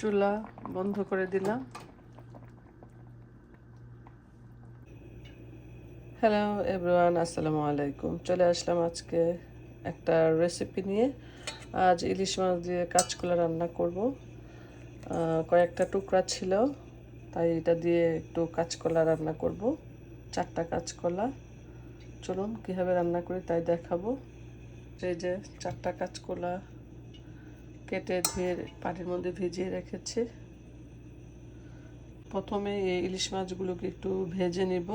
চুলা বন্ধ করে দিলাম। হ্যালো এভরিওয়ান আসসালামু আলাইকুম। চলে আসলাম আজকে একটা রেসিপি নিয়ে। আজ ইলিশ মাছ দিয়ে কাঁচকলা রান্না করব। কয়েকটা টুকরা ছিল, তাই এটা দিয়ে একটু কাঁচকলা রান্না করব। চারটা কাঁচকলা। চলুন কীভাবে রান্না করি তাই দেখাবো। এই যে চারটা কাঁচকলা কেটে ধুয়ে পানির মধ্যে ভিজিয়ে রেখেছি। প্রথমে এই ইলিশ মাছগুলোকে একটু ভেজে নিব।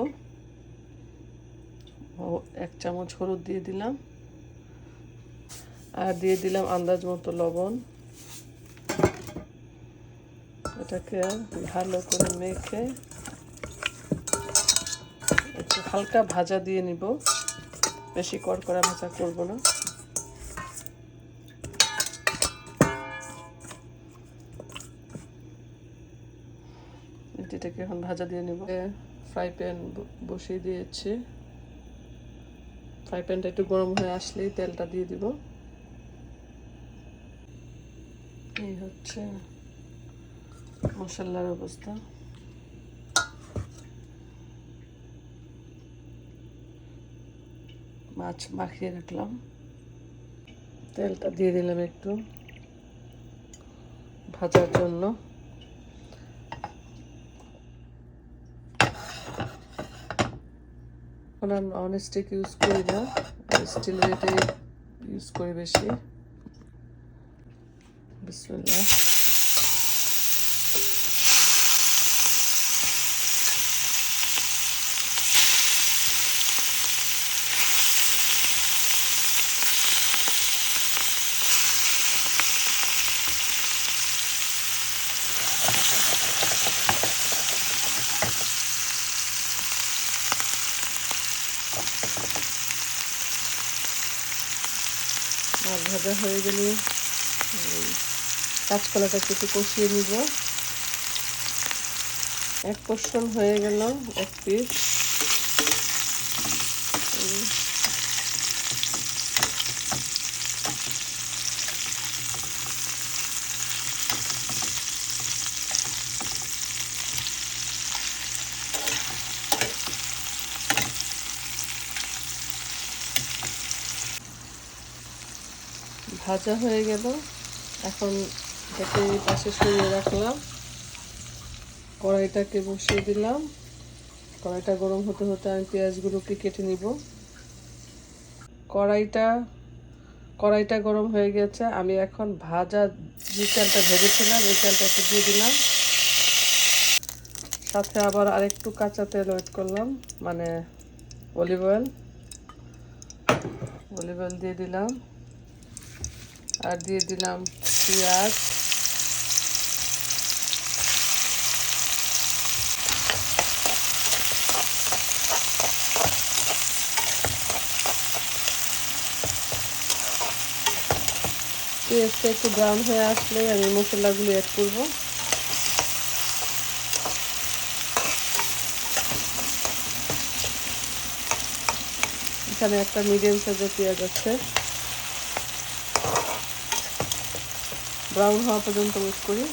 এক চামচ হলুদ দিয়ে দিলাম। আর দিয়ে দিলাম আন্দাজ মতো লবণ। এটাকে ভালো করে মেখে একটু হালকা ভাজা দিয়ে নিব। বেশি কড়কড়া ভাজা করব না। এটাকে এখন ভাজা দিয়ে নেব। ফ্রাই প্যান বসিয়ে দিয়েছি। ফ্রাই প্যানটা একটু গরম হয়ে আসলেই তেলটা দিয়ে দিব। এই হচ্ছে মশলার অবস্থা। মাছ মাখিয়ে রাখলাম। তেলটা দিয়ে দিলাম একটু ভাজার জন্য। এখন আর নন ইউজ করি না স্টিল এটাই ইউজ করি বেশি। বিসমিল্লাহ। মাছ ভাজা হয়ে গেলে কাঁচকলাটাকে একটু কষিয়ে নিব। এক পোষণ হয়ে গেল এক পিস ভাজা হয়ে গেল। এখন এটাকে পাশে সরিয়ে রাখলাম। কড়াইটাকে বসিয়ে দিলাম। কড়াইটা গরম হতে হতে আমি পেঁয়াজগুলোকে কেটে নিব। কড়াইটা কড়াইটা গরম হয়ে গেছে। আমি এখন ভাজা যে চালটা ভেজেছিলাম এই তেলটা একটু দিয়ে দিলাম। সাথে আবার আরেকটু কাঁচা তেল ওয়েট করলাম মানে অলিভ অয়েল অলিভ অয়েল দিয়ে দিলাম। আর দিয়ে দিলাম পেঁয়াজ। পেঁয়াজটা একটু ব্রাউন হয়ে আসলে আমি মশলাগুলো অ্যাড করব। এখানে একটা মিডিয়াম সাইজের পেঁয়াজ আছে। ব্রাউন হওয়া পর্যন্ত ওয়েট করি।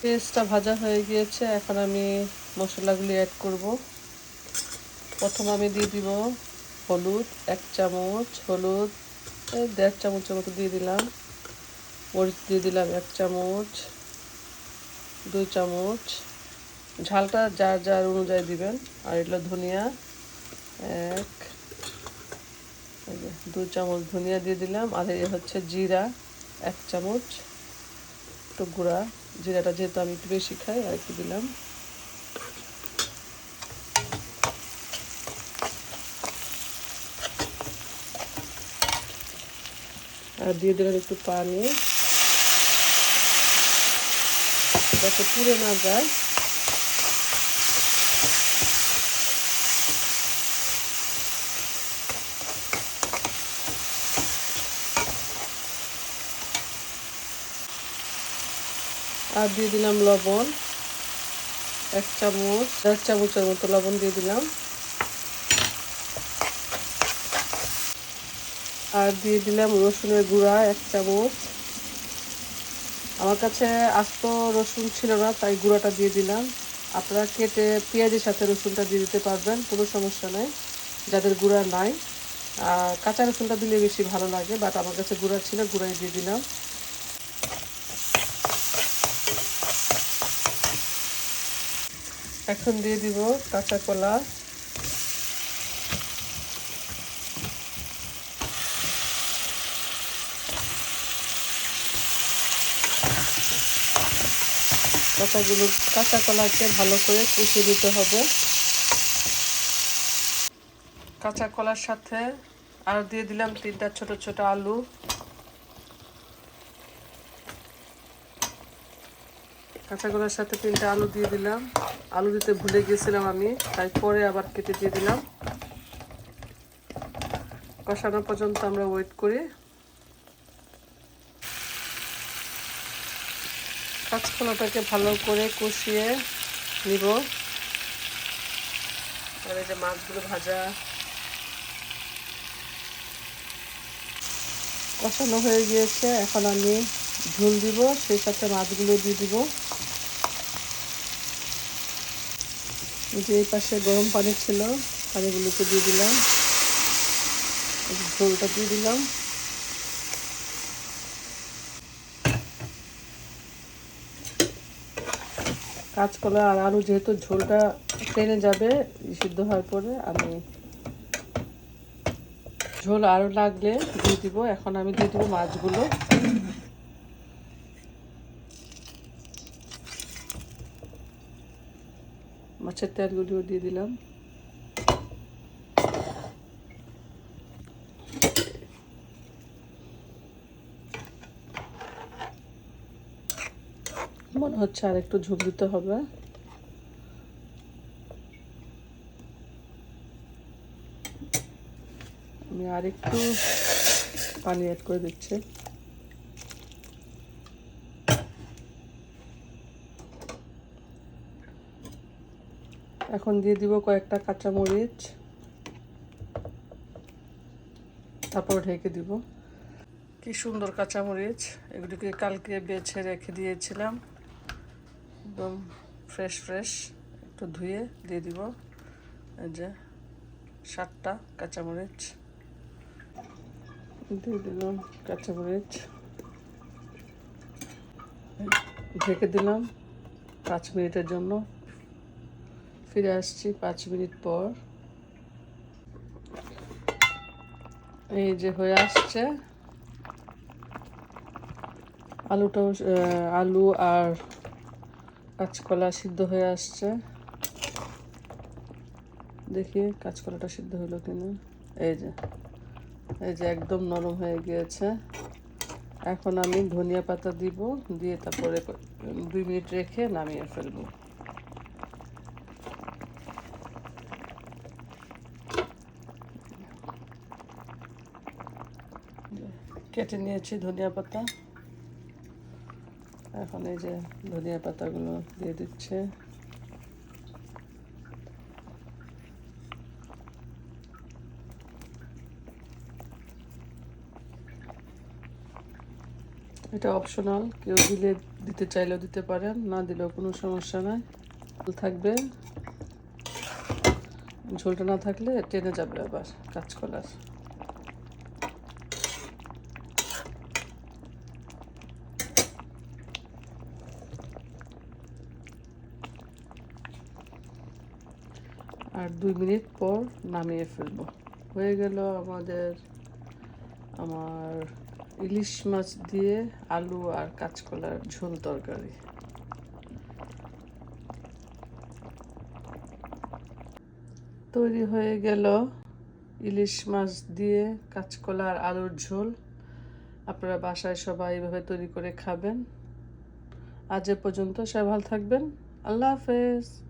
পেস্টটা ভাজা হয়ে গিয়েছে, এখন আমি মশলাগুলি অ্যাড করব। প্রথম আমি দিয়ে দিব হলুদ, এক চামচ হলুদ দেড় চামচের মতো দিয়ে দিলাম। মরিচ দিয়ে দিলাম এক চামচ, দুই চামচ। ঝালটা যার যার অনুযায়ী দিবেন, আর এগুলো ধনিয়া এক দু চামচ ধনিয়া দিয়ে দিলাম, আর এ হচ্ছে জিরা, এক চামচ একটু গুঁড়া। জিরাটা যেহেতু আমি একটু বেশি খাই, আর একটু দিলাম। আর দিয়ে দিলাম একটু পানি। যাতে পুড়ে না যায়। আর দিয়ে দিলাম লবণ, এক চামচ এক চামচের মতো লবণ দিয়ে দিলাম। আর দিয়ে দিলাম রসুনের গুঁড়া, এক চামচ। আমার কাছে আস্ত রসুন ছিল না, তাই গুঁড়াটা দিয়ে দিলাম। আপনারা কেটে পেঁয়াজের সাথে রসুনটা দিয়ে দিতে পারবেন, কোনো সমস্যা নেই, যাদের গুঁড়া নাই। আর কাঁচা রসুনটা দিলে বেশি ভালো লাগে, বাট আমার কাছে গুঁড়া ছিল, গুঁড়াই দিয়ে দিলাম। এখন দিয়ে দিব কাঁচা কলা। কাঁচাগুলো কাঁচা কলাকে ভালো করে কষিয়ে দিতে হবে। কাঁচা কলার সাথে আর দিয়ে দিলাম তিনটা ছোট ছোট আলু। কাঁচা কলার সাথে তিনটা আলু দিয়ে দিলাম। আলু দিতে ভুলে গেছিলাম আমি, তাই পরে আবার কেটে দিয়ে দিলাম। কষানো পর্যন্ত আমরা ওয়েট করি। কাঁচকলাটাকে ভালো করে কষিয়ে নিব। আর এই যে মাছগুলো ভাজা কষানো হয়ে গিয়েছে, এখন আমি ঝোল দিব, সেই সাথে মাছগুলো দিয়ে দিব। যে এই পাশে গরম পানি ছিল, পানিগুলোকে দিয়ে দিলাম। ঝোলটা দিয়ে দিলাম। কাঁচকলা আর আলু যেহেতু ঝোলটা টেনে যাবে, সিদ্ধ হওয়ার পরে আমি ঝোল আরও লাগলে দিয়ে দিব। এখন আমি দিয়ে দিব মাছগুলো। মাছের তেলগুলিও দিয়ে দিলাম। মনে হচ্ছে আর একটু ঝোল দিতে হবে। আমি আর একটু পানি অ্যাড করে দিচ্ছি। এখন দিয়ে দিব কয়েকটা কাঁচামরিচ। তারপর ঢেকে দিব। কি সুন্দর কাঁচামরিচ। এগুলিকে কালকে বেছে রেখে দিয়েছিলাম। একদম ফ্রেশ ফ্রেশ একটু ধুয়ে দিয়ে দিব। এই যে সাতটা কাঁচামরিচ। দিয়ে দিলাম কাঁচামরিচ। ঢেকে দিলাম পাঁচ মিনিটের জন্য। ফিরে আসছি পাঁচ মিনিট পর। এই যে হয়ে আসছে। আলুটাও আলু আর কাঁচকলা সিদ্ধ হয়ে আসছে। দেখি কাঁচকলাটা সিদ্ধ হলো কিনা। এই যে এই যে একদম নরম হয়ে গিয়েছে। এখন আমি ধনিয়া পাতা দিব, দিয়ে তারপরে দুই মিনিট রেখে নামিয়ে ফেলব। কেটে নিয়েছি ধনিয়া পাতা। এখন এই যে ধনিয়া পাতাগুলো দিয়ে দিচ্ছে। এটা অপশনাল কেউ দিলে দিতে চাইলেও দিতে পারেন, না দিলেও কোনো সমস্যা নাই। থাকবে। ঝোলটা না থাকলে টেনে যাবে আবার, কাঁচকলার। আর দুই মিনিট পর নামিয়ে ফেলব। হয়ে গেল আমাদের, আমার ইলিশ মাছ দিয়ে আলু আর কাঁচকলার ঝোল তরকারি। তৈরি হয়ে গেল ইলিশ মাছ দিয়ে কাঁচকলা আর আলুর ঝোল। আপনারা বাসায় সবাই এইভাবে তৈরি করে খাবেন। আজ এ পর্যন্ত সবাই ভালো থাকবেন। আল্লাহ হাফেজ।